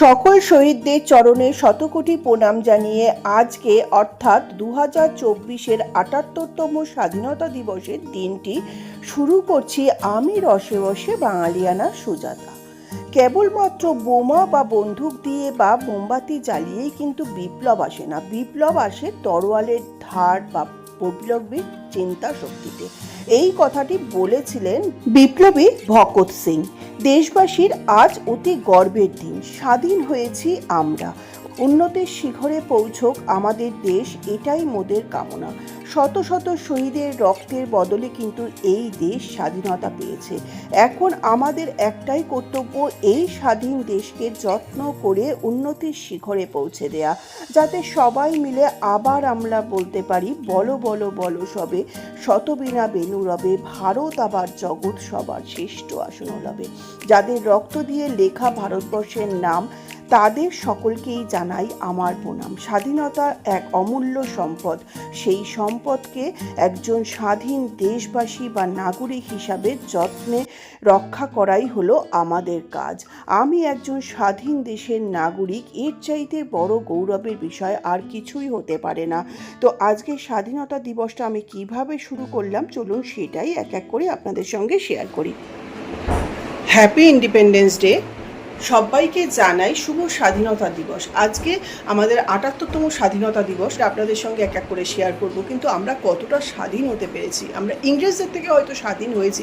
সকল শহীদদের চরণে শতকোটি প্রণাম জানিয়ে আজকে, অর্থাৎ দু হাজার চব্বিশের আটাত্তরতম স্বাধীনতা দিবসের দিনটি শুরু করছি আমি রসে বসে বাঙালিয়ানা সুজাতা। কেবলমাত্র বোমা বা বন্দুক দিয়ে বা মোমবাতি জ্বালিয়েই কিন্তু বিপ্লব আসে না। বিপ্লব আসে তরোয়ালের ধার বা বিপ্লবীর চিন্তা শক্তিতে এই কথাটি বলেছিলেন বিপ্লবী ভকত সিং। দেশবাসীর আজ অতি গর্বের দিন। স্বাধীন হয়েছি আমরা। উন্নতির শিখরে পৌঁছক আমাদের দেশ, এটাই মোদের কামনা। শত শত শহীদের রক্তের বদলে কিন্তু এই দেশ স্বাধীনতা পেয়েছে। এখন আমাদের একটাই কর্তব্য এই স্বাধীন দেশকে যত্ন করে উন্নতির শিখরে পৌঁছে দেয়া। যাতে সবাই মিলে আবার আমরা বলতে পারি, বলো বলো বলো সবে শতবিনা বেনু রবে, ভারত আবার জগৎ সবার শ্রেষ্ঠ আসন লবে যাদের রক্ত দিয়ে লেখা ভারতবর্ষের নাম তাদের সকলকেই জানাই আমার প্রণাম। স্বাধীনতা এক অমূল্য সম্পদ। সেই সম্পদকে একজন স্বাধীন দেশবাসী বা নাগরিক হিসাবে যত্নে রক্ষা করাই হলো আমাদের কাজ। আমি একজন স্বাধীন দেশের নাগরিক, এর চাইতে বড় গৌরবের বিষয় আর কিছুই হতে পারে না। তো আজকে স্বাধীনতা দিবসটা আমি কীভাবে শুরু করলাম? চলুন সেটাই এক এক করে আপনাদের সঙ্গে শেয়ার করি। হ্যাপি ইন্ডিপেন্ডেন্স ডে সবাইকে জানাই শুভ স্বাধীনতা দিবস। আজকে আমাদের আটাত্তরতম স্বাধীনতা দিবস। আপনাদের সঙ্গে এক এক করে শেয়ার করব। কিন্তু আমরা কতটা স্বাধীন হতে পেরেছি? আমরা ইংরেজদের থেকে হয়তো স্বাধীন হয়েছি,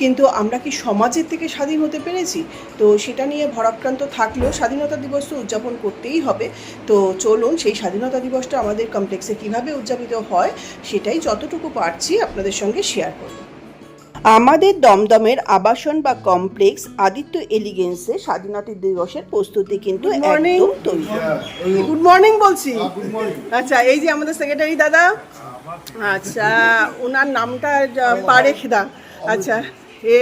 কিন্তু আমরা কি সমাজের থেকে স্বাধীন হতে পেরেছি? তো সেটা নিয়ে ভরাক্রান্ত থাকলেও স্বাধীনতা দিবস তো উদযাপন করতেই হবে। তো চলুন সেই স্বাধীনতা দিবসটা আমাদের কমপ্লেক্সে কীভাবে উদযাপিত হয়, সেটাই যতটুকু পারছি আপনাদের সঙ্গে শেয়ার করব। আমাদের দমদমের আবাসন বা কমপ্লেক্স আদিত্য এলিগেন্সে স্বাধীনতা দিবসের প্রস্তুতি কিন্তু একদম তৈরি। গুড মর্নিং বলছি। আচ্ছা এই যে আমাদের সেক্রেটারি দাদা। আচ্ছা ওনার নামটা পারেখ দা আচ্ছা এ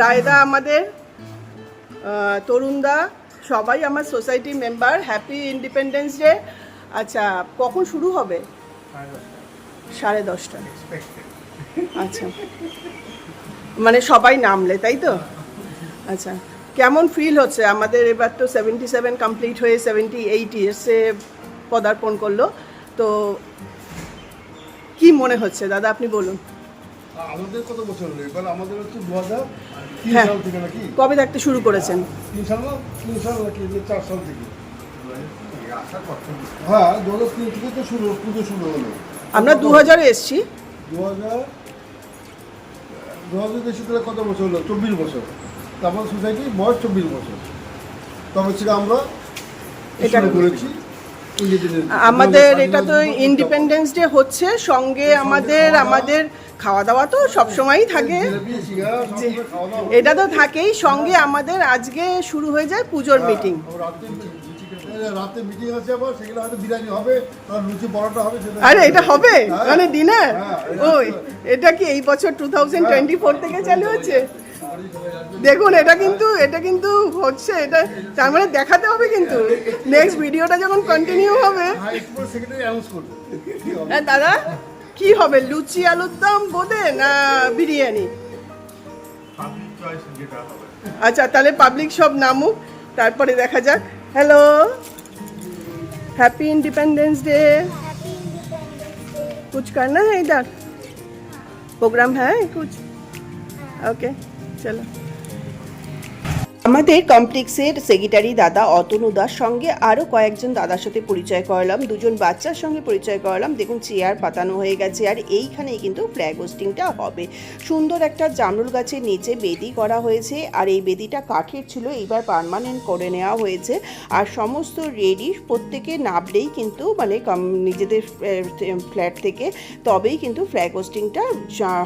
রায়দা আমাদের তরুণদা সবাই আমার society member happy independence day. আচ্ছা কখন শুরু হবে? সাড়ে দশটা। আচ্ছা। মানে সবাই নামলে তাই তো? আচ্ছা। কেমন ফিল হচ্ছে? আমাদের এবার তো সেভেন্টি সেভেন কমপ্লিট হয়ে সেভেন্টি এইট ইয়ার্সে পদার্পণ করল। তো কি মনে হচ্ছে? দাদা আপনি বলুন। আমাদের কত বছর হলো? এবার আমাদের হচ্ছে দু হাজার হ্যাঁ। সাল থেকে নাকি? কবে থাকতে শুরু করেছেন? তিন সাল না তিন সাল নাকি? চার সাল থেকে। হ্যাঁ দু হাজার তিন থেকে তো শুরু পুজো শুরু হলো। আমরা দু হাজারে এসছি। দু হাজার দু হাজার কত বছর হলো? চব্বিশ বছর। তারপর সোসাইটি বয়স চব্বিশ বছর। তবে থেকে আমরা এটা- করেছি আমাদের এটা তো ইন্ডিপেন্ডেন্স ডে হচ্ছে। সঙ্গে আমাদের আমাদের খাওয়া দাওয়া। তো সবসময়ই থাকে। সব খাওয়া দাওয়া এটা তো থাকেই। সঙ্গে আমাদের আজকে শুরু হয়ে যায় পুজোর মিটিং হ্যাঁ, রাতে রাতে মিটিং আছে আবার সেগুলো হয়তো বিরিয়ানি হবে আর লুচি পরোটা হবে আরে এটা হবে? হ্যাঁ। মানে ডিনার হ্যাঁ, ওই এটা কি এই বছর টু থাউজেন্ড টোয়েন্টি ফোর থেকে চালু হচ্ছে? দেখুন এটা কিন্তু এটা কিন্তু হচ্ছে এটা তার মানে দেখাতে হবে কিন্তু। নেক্সট ভিডিওটা যখন কন্টিনিউ হবে। হবে? হ্যাঁ, দাদা কি হবে? লুচি আলুর দম বোধে না বিরিয়ানি? আচ্ছা তাহলে পাবলিক সব নামুক তারপরে দেখা যাক। হ্যালো हैप्पी इंडिपेंडेंस डे कुछ करना है इधर? प्रोग्राम है कुछ? ओके चलो। আমাদের কমপ্লেক্সের সেক্রেটারি দাদা অতনু দার সঙ্গে আরও কয়েকজন দাদার সাথে পরিচয় করালাম। দুজন বাচ্চার সঙ্গে পরিচয় করালাম। দেখুন, চেয়ার পাতানো হয়ে গেছে আর এইখানেই কিন্তু ফ্ল্যাগ হোস্টিংটা হবে। সুন্দর একটা জামরুল গাছের নিচে বেদি করা হয়েছে আর এই বেদিটা কাঠের ছিল, এইবার পার্মানেন্ট করে নেওয়া হয়েছে। আর সমস্ত রেডি প্রত্যেকে নাবলেই কিন্তু মানে কম- নিজেদের ফ্ল্যাট থেকে তবেই কিন্তু ফ্ল্যাগ হোস্টিংটা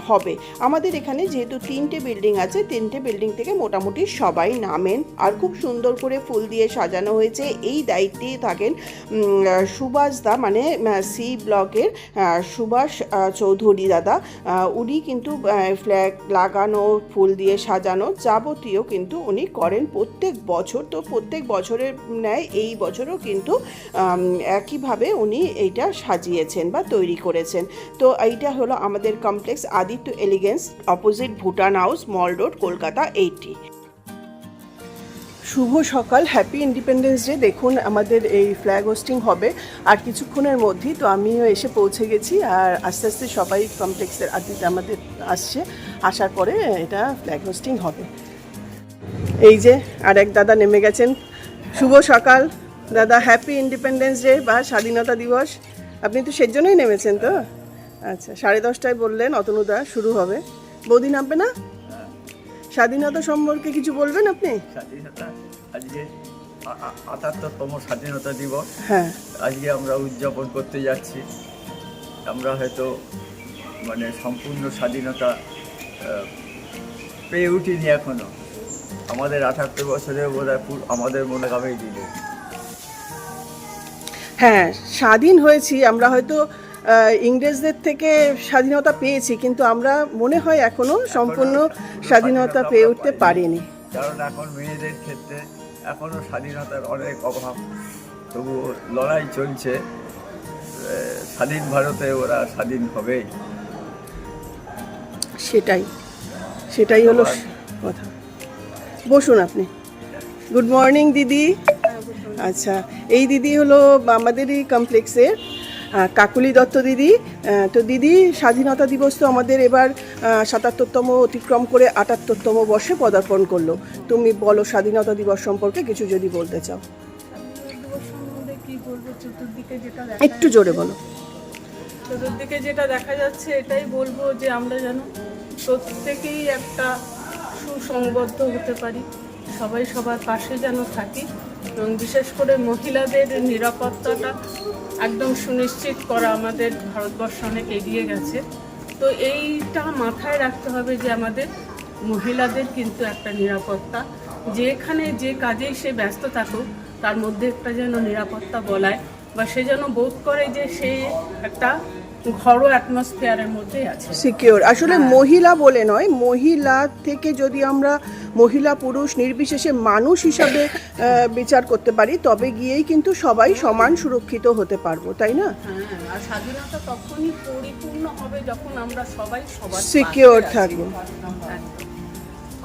হবে। আমাদের এখানে যেহেতু তিনটে বিল্ডিং আছে, তিনটে বিল্ডিং থেকে মোটামুটি সবাই নামেন। আর খুব সুন্দর করে ফুল দিয়ে সাজানো হয়েছে। এই দায়িত্বে থাকেন সুভাষ দা মানে সি ব্লকের সুভাষ চৌধুরী দাদা। উনি কিন্তু ফ্ল্যাগ লাগানো, ফুল দিয়ে সাজানো যাবতীয় কিন্তু উনি করেন প্রত্যেক বছর। তো প্রত্যেক বছরের ন্যায় এই বছরও কিন্তু একইভাবে উনি এইটা সাজিয়েছেন বা তৈরি করেছেন। তো এইটা হলো আমাদের complex Aditya elegance, opposite Bhutan house, mall road, Kolkata eighty শুভ সকাল হ্যাপি ইন্ডিপেন্ডেন্স ডে দেখুন, আমাদের এই ফ্ল্যাগ হোস্টিং হবে। আর কিছুক্ষণের মধ্যেই তো আমিও এসে পৌঁছে গেছি। আর আস্তে আস্তে সবাই কমপ্লেক্সের আদিতে আমাদের আসছে। আসার পরে এটা ফ্ল্যাগ হোস্টিং হবে। এই যে, আর এক দাদা নেমে গেছেন। শুভ সকাল। দাদা হ্যাপি ইন্ডিপেন্ডেন্স ডে বা স্বাধীনতা দিবস। আপনি তো সেই জন্যই নেমেছেন তো? আচ্ছা সাড়ে দশটায় বললেন, অতনুদা, শুরু হবে। বৌদি নামবে না? স্বাধীনতা সম্পর্কে কিছু বলবেন আপনি? স্বাধীনতা আজকে আটাত্তরতম স্বাধীনতা দিবস। হ্যাঁ। আজকে আমরা উদযাপন করতে যাচ্ছি। আমরা হয়তো মানে সম্পূর্ণ স্বাধীনতা পেয়ে উঠিনি এখনও। আমাদের আঠাত্তর বছরে বোধ হয় আমাদের মনে কামেই দিলে হ্যাঁ স্বাধীন হয়েছি। আমরা হয়তো ইংরেজদের থেকে স্বাধীনতা পেয়েছি কিন্তু আমরা মনে হয় এখনও সম্পূর্ণ স্বাধীনতা পেয়ে উঠতে পারিনি। কারণ এখন মেয়েদের ক্ষেত্রে এখনও স্বাধীনতার অনেক অভাব। তবু লড়াই চলছে। স্বাধীন ভারতে ওরা স্বাধীন হবেই। সেটাই সেটাই হলো কথা। বসুন আপনি। গুড মর্নিং দিদি। আচ্ছা এই দিদি হলো আমাদেরই কমপ্লেক্সের কাকুলি দত্ত দিদি তো দিদি স্বাধীনতা দিবস তো আমাদের এবার সাতাত্তরতম অতিক্রম করে আটাত্তরতম বর্ষে পদার্পণ করল। তুমি বলো স্বাধীনতা দিবস সম্পর্কে কিছু যদি বলতে চাও। একটু জোরে বলো। চতুর্দিকে যেটা দেখা যাচ্ছে, এটাই বলব যে আমরা যেন প্রত্যেকেই একটা সুসংবদ্ধ হতে পারি, সবাই সবার পাশে যেন থাকি এবং বিশেষ করে মহিলাদের নিরাপত্তাটা একদম সুনিশ্চিত করা আমাদের ভারতবর্ষ অনেক এগিয়ে গেছে। তো এইটা মাথায় রাখতে হবে যে আমাদের মহিলাদের কিন্তু একটা নিরাপত্তা। যেখানে যে কাজেই সে ব্যস্ত থাকুক, তার মধ্যে একটা যেন নিরাপত্তা বলায় বা সে যেন বোধ করে যে সে একটা ঘরোয়া অ্যাটমসফিয়ারের মধ্যেই আছে। সিকিওর আসলে মহিলা বলে নয় মহিলা থেকে যদি আমরা মহিলা পুরুষ নির্বিশেষে মানুষ হিসাবে বিচার করতে পারি তবে গিয়েই কিন্তু সবাই সমান সুরক্ষিত হতে পারব তাই না? হ্যাঁ আর স্বাধীনতা তখনই পরিপূর্ণ হবে যখন আমরা সবাই সবার পাশে থাকব।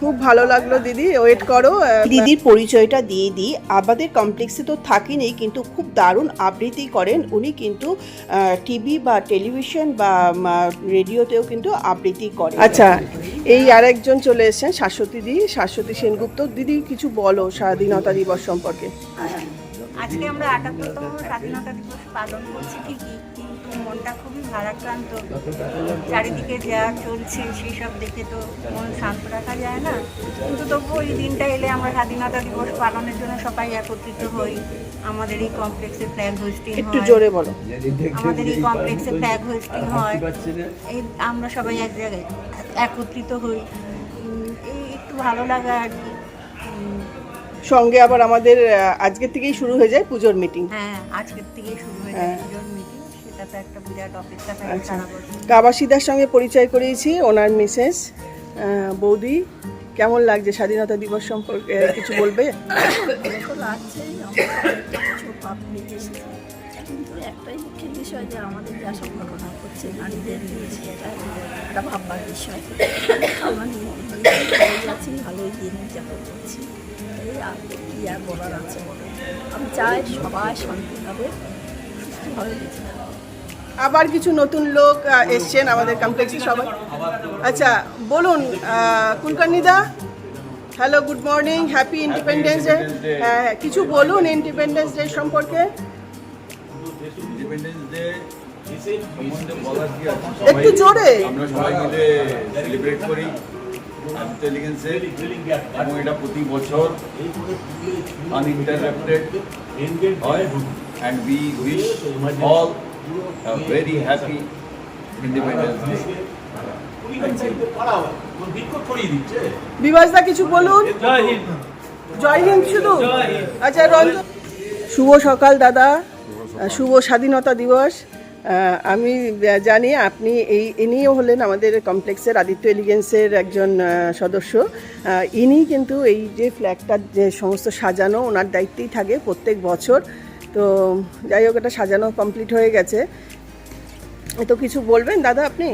খুব ভালো লাগল দিদি। ওয়েট করো দিদির পরিচয়টা দিয়ে দিই। আমাদের কমপ্লেক্সে তো থাকেনি কিন্তু খুব দারুণ আবৃত্তি করেন। উনি কিন্তু টিভি বা টেলিভিশন বা রেডিওতেও কিন্তু আবৃত্তি করেন। আচ্ছা এই আরেকজন চলে এসেছেন শাশ্বতী দি শাশ্বতী সেনগুপ্ত। দিদি কিছু বলো স্বাধীনতা দিবস সম্পর্কে। আজকে আমরা আটাত্তরতম স্বাধীনতা দিবস পালন করছি ঠিকই। মনটা খুবই ভারাক্রান্ত। চারিদিকে যা চলছে সেই সব দেখে তো মন শান্ত রাখা যায় না। কিন্তু তবুও এই দিনটা এলে আমরা স্বাধীনতা দিবস পালনের জন্য সবাই একত্রিত হই। আমাদের এই কমপ্লেক্সে ফ্ল্যাগ হোস্টিং একটু হয়। জোরে বলো। আমাদের এই কমপ্লেক্সে ফ্ল্যাগ হোস্টিং হয়। এই আমরা সবাই এক জায়গায় একত্রিত হই। এই একটু ভালো লাগা আর কি। সঙ্গে আবার আমাদের আজকের থেকেই শুরু হয়ে যায় পুজোর মিটিং হ্যাঁ আজকের থেকেই শুরু হয়ে হ্যাঁ। যায় পুজোর মিটিং তো একটা বিরাট অপেক্ষা থাকে আচ্ছা। সারা বছর। কাবাসিদার সঙ্গে পরিচয় করিয়েছি ওনার মিসেস বৌদি। কেমন লাগছে স্বাধীনতা দিবস সম্পর্কে কিছু বলবে? একটাই মুখ্য বিষয় যে আমাদের যা সব ঘটনা করছে নারীদের নিয়ে সেটা একটা ভাববার বিষয়। আমরা ভালোই আছি ভালোই দিন উদযাপন করছি। এই আর কি আর বলার আছে আমি চাই সবাই শান্তিভাবে সুস্থভাবে বেঁচে থাকুক। আবার কিছু নতুন লোক এসছেন আমাদের কমপ্লেক্সে সবাই আচ্ছা বলুন কুলকার্নিদা hello good morning happy independence day হ্যাঁ কিছু বলুন ইন্ডিপেন্ডেন্স ডে সম্পর্কে। একটু জোরে। আমরা সবাই মিলে সেলিব্রেট করি। ইন্টেলিজেন্সে এবং এটা প্রতি বছর আনইন্টারাপ্টেড হয়। And we wish all very happy independence day বিভাসদা কিছু বলুন? জয় হিন্দ। শুধু? আচ্ছা রঞ্জন শুভ সকাল দাদা। শুভ স্বাধীনতা দিবস। আমি জানি আপনি এই ইনিও হলেন আমাদের কমপ্লেক্সের আদিত্য এলিগেন্সের একজন সদস্য। ইনি কিন্তু এই যে ফ্ল্যাগটার যে সমস্ত সাজানো ওনার দায়িত্বেই থাকে প্রত্যেক বছর। তো যাই হোক এটা সাজানো কমপ্লিট হয়ে গেছে। তো কিছু বলবেন দাদা আপনি?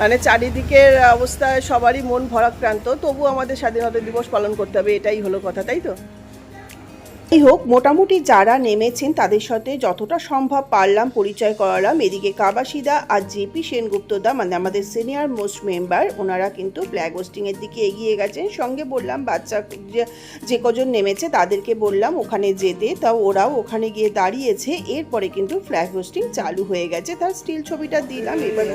মানে চারিদিকের অবস্থায় সবারই মন ভরাক্রান্ত তবু আমাদের স্বাধীনতা দিবস পালন করতে হবে এটাই হলো কথা তাই তো? যাই হোক, মোটামুটি যারা নেমেছেন তাদের সাথে যতটা সম্ভব পারলাম পরিচয় করালাম। এদিকে কাবাসিদা আর জেপি সেনগুপ্তদা মানে আমাদের সিনিয়র মোস্ট মেম্বার ওনারা কিন্তু ফ্ল্যাগ হোস্টিংয়ের দিকে এগিয়ে গেছেন। সঙ্গে বললাম, বাচ্চা যে- কজন নেমেছে তাদেরকে বললাম, ওখানে যেতে। তাও ওরাও ওখানে গিয়ে দাঁড়িয়েছে। এরপরে কিন্তু ফ্ল্যাগ হোস্টিং চালু হয়ে গেছে। তার স্টিল ছবিটা দিলাম, এবার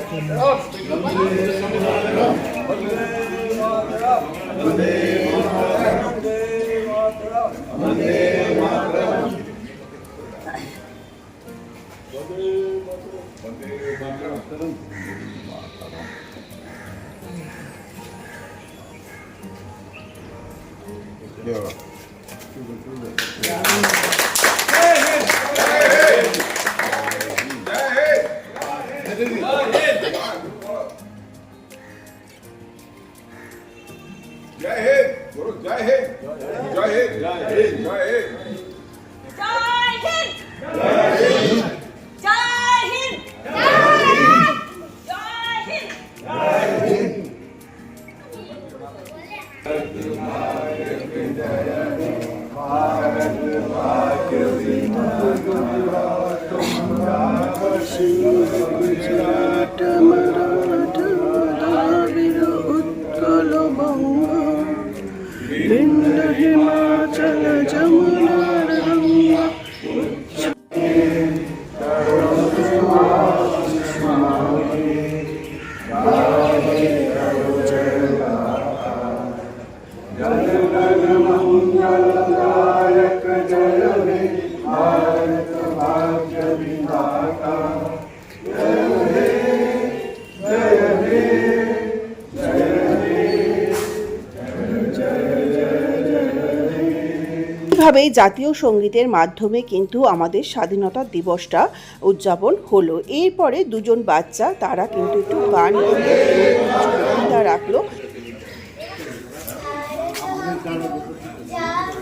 वन्दे मातरम् वन्दे मातरम् Yeah. এইভাবেই জাতীয় সঙ্গীতের মাধ্যমে কিন্তু আমাদের স্বাধীনতা দিবসটা উদযাপন হলো এরপরে দুজন বাচ্চা, তারা কিন্তু একটু গান রাখল হ্যাঁ,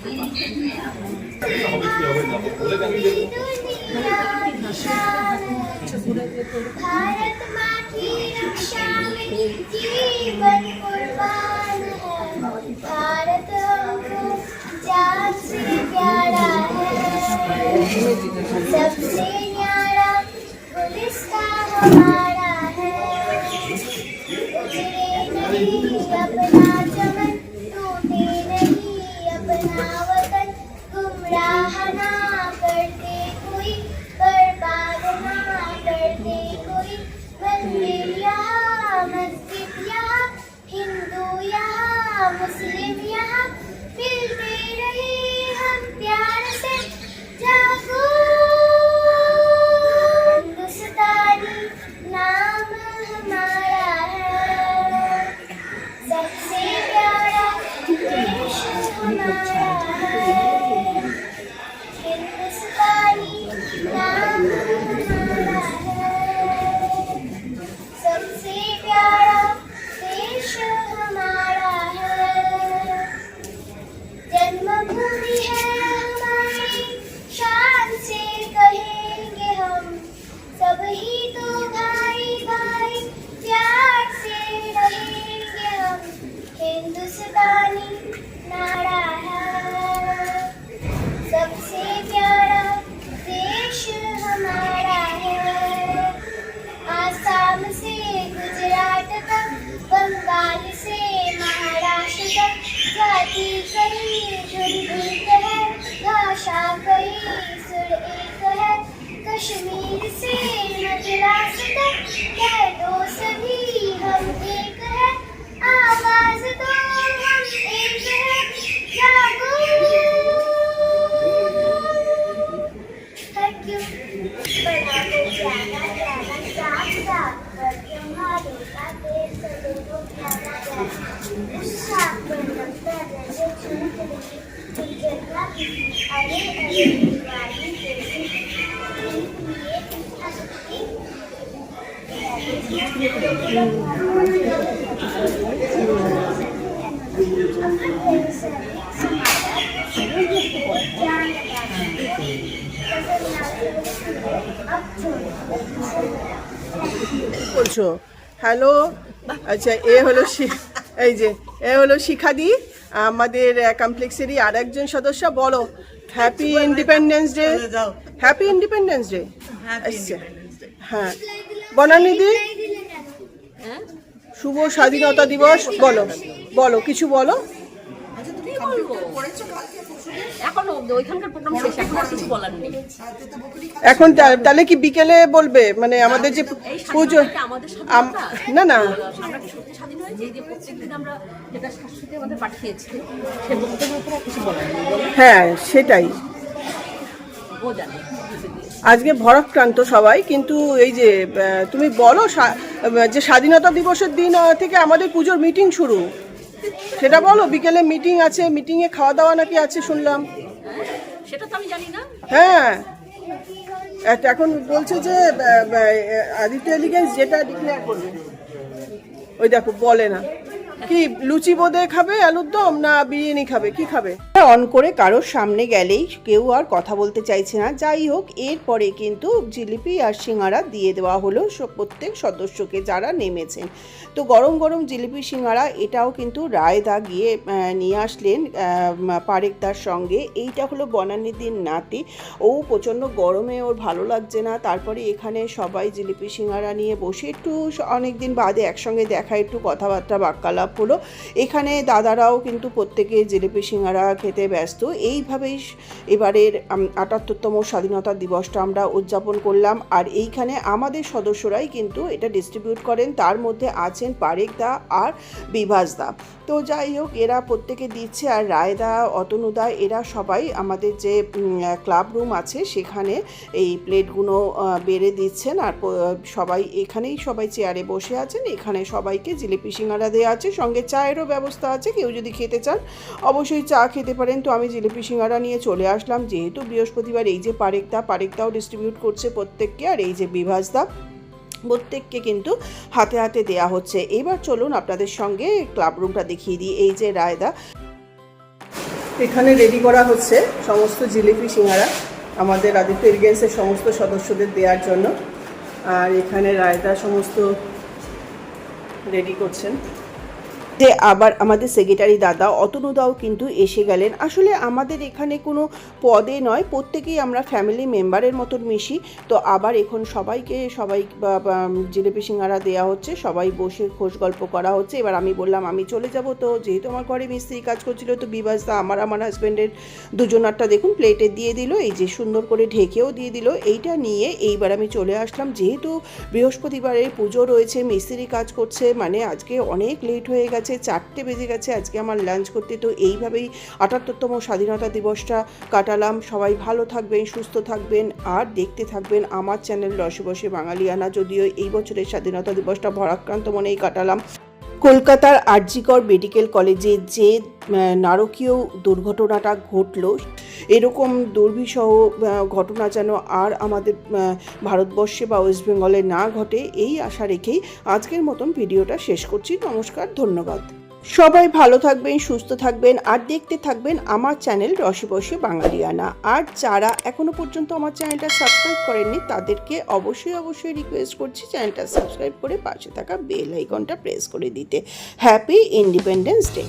Thank you. भारत माँ की रक्षा में जीवन कुर्बान है। भारत हमको जान से प्यारा है सबसे न्यारा गुलिस्ता हमारा है। उजड़े नहीं अपना Então, você me arrasta. Deixa-me descer, meu tirar-se. বলছো হ্যালো আচ্ছা এ হলো শি- এই যে এ হলো শিখাদি। আমাদের কমপ্লেক্সেরই আর একজন সদস্য বলো happy independence day happy independence day আচ্ছা হ্যাঁ। বনানিদি? শুভ স্বাধীনতা দিবস বলো বলো কিছু বলো? এখনও শেষ এখন তাহলে কি বিকেলে বলবে? মানে আমাদের যে পুজো না না? হ্যাঁ সেটাই। আজকে ভরাক্রান্ত সবাই কিন্তু এই যে তুমি বলো যে স্বাধীনতা দিবসের দিন থেকে আমাদের পুজোর মিটিং শুরু। সেটা বলো বিকেলে মিটিং আছে মিটিংয়ে খাওয়া দাওয়া নাকি আছে শুনলাম। সেটা তো আমি জানি না। হ্যাঁ। এখন বলছে যে আদিত্য এলিগেন্স যেটা ডিক্লেয়ার করবে। ওই দেখো বলে না। কি লুচি বোঁদে খাবে, আলুর দম, না বিরিয়ানি খাবে? কি খাবে? অন করে কারোর সামনে গেলেই কেউ আর কথা বলতে চাইছে না। যাই হোক, এরপরে কিন্তু জিলিপি আর সিঙ্গারা দিয়ে দেওয়া হলো প্রত্যেক সদস্যকে যারা নেমেছেন। তো গরম গরম জিলিপি, সিঙ্গারা এটাও কিন্তু রায়দা গিয়ে নিয়ে আসলেন পারেকদার সঙ্গে। এইটা হলো বনানীদির নাতি। ও প্রচণ্ড গরমে ওর ভালো লাগছে না। তারপরে এখানে সবাই জিলিপি, সিঙ্গারা নিয়ে বসে একটু অনেক দিন বাদে একসঙ্গে দেখা, একটু কথাবার্তা, বাক্যালাপ হলো। এখানে দাদারাও কিন্তু প্রত্যেকে জিলিপি সিঙ্গারা খেতে ব্যস্ত। এইভাবেই এবারের আটাত্তরতম স্বাধীনতা দিবসটা আমরা উদযাপন করলাম। আর এইখানে আমাদের সদস্যরাই কিন্তু এটা ডিস্ট্রিবিউট করেন। তার মধ্যে আছেন পারেক দা আর বিভাস দা। তো যাই হোক, এরা প্রত্যেকে দিচ্ছে। আর রায়দা অতনুদা এরা সবাই আমাদের যে ক্লাব রুম আছে, সেখানে এই প্লেটগুলো বেড়ে দিচ্ছেন। আর সবাই এখানেই সবাই চেয়ারে বসে আছেন। এখানে সবাইকে জিলিপি সিঙ্গারা দেওয়া আছে। সঙ্গে চায়েরও ব্যবস্থা আছে, কেউ যদি খেতে চান অবশ্যই চা খেতে পারেন। তো আমি জিলিপি সিঙ্গারা নিয়ে চলে আসলাম। যেহেতু বৃহস্পতিবার এই যে পারেকদা পারেকদাও ডিস্ট্রিবিউট করছে প্রত্যেককে আর এই যে বিভাসদা প্রত্যেককে কিন্তু হাতে হাতে দেয়া হচ্ছে। এবার চলুন আপনাদের সঙ্গে ক্লাব রুমটা দেখিয়ে দিই। এই যে রায়দা। এখানে রেডি করা হচ্ছে সমস্ত জিলিপি সিঙ্গারা আমাদের আদিত্য এলিগেন্সের সমস্ত সদস্যদের দেওয়ার জন্য। আর এখানে রায়দা সমস্ত রেডি করছেন। যে আবার আমাদের সেক্রেটারি দাদা অতনুদাও কিন্তু এসে গেলেন। আসলে আমাদের এখানে কোনো পদে নয়, প্রত্যেকেই আমরা ফ্যামিলি মেম্বারের মতন মিশি। তো আবার এখন সবাইকে সবাই জিলিপি সিঙ্গারা দেওয়া হচ্ছে, সবাই বসে খোঁজ গল্প করা হচ্ছে। এবার আমি বললাম, আমি চলে যাব তো, যেহেতু আমার ঘরে মিস্ত্রি কাজ করছিল তো বিবাস দা, আমার আমার হাজব্যান্ডের দুজনারটা দেখুন প্লেটে দিয়ে দিল, এই যে সুন্দর করে ঢেকেও দিয়ে দিল। এইটা নিয়ে এইবার আমি চলে আসলাম। যেহেতু বৃহস্পতিবারে পুজো রয়েছে, মিস্ত্রি কাজ করছে মানে আজকে অনেক লেট হয়ে গেছে। চারটে বেজে গেছে, আজকে আমার লাঞ্চ করতে। তো এইভাবেই আটাত্তরতম স্বাধীনতা দিবসটা কাটালাম। সবাই ভালো থাকবেন, সুস্থ থাকবেন, আর দেখতে থাকবেন আমার চ্যানেল রসে বসে বাঙালিয়ানা। যদিও এই বছরের স্বাধীনতা দিবসটা ভরাক্রান্ত মনেই কাটালাম। কলকাতার আরজিকর মেডিকেল কলেজে যে নারকীয় দুর্ঘটনাটা ঘটলো এরকম দুর্বিষহ ঘটনা যেন আর আমাদের ভারতবর্ষে বা ওয়েস্ট বেঙ্গলে না ঘটে, এই আশা রেখেই আজকের মতন ভিডিওটা শেষ করছি। নমস্কার, ধন্যবাদ। সবাই ভালো থাকবেন, সুস্থ থাকবেন, আর দেখতে থাকবেন আমার চ্যানেল রসে বসে বাঙালিয়ানা। আর যারা এখনও পর্যন্ত আমার চ্যানেলটা সাবস্ক্রাইব করেননি, তাদেরকে অবশ্যই অবশ্যই রিকোয়েস্ট করছি চ্যানেলটা সাবস্ক্রাইব করে পাশে থাকা বেল আইকনটা প্রেস করে দিতে। Happy independence day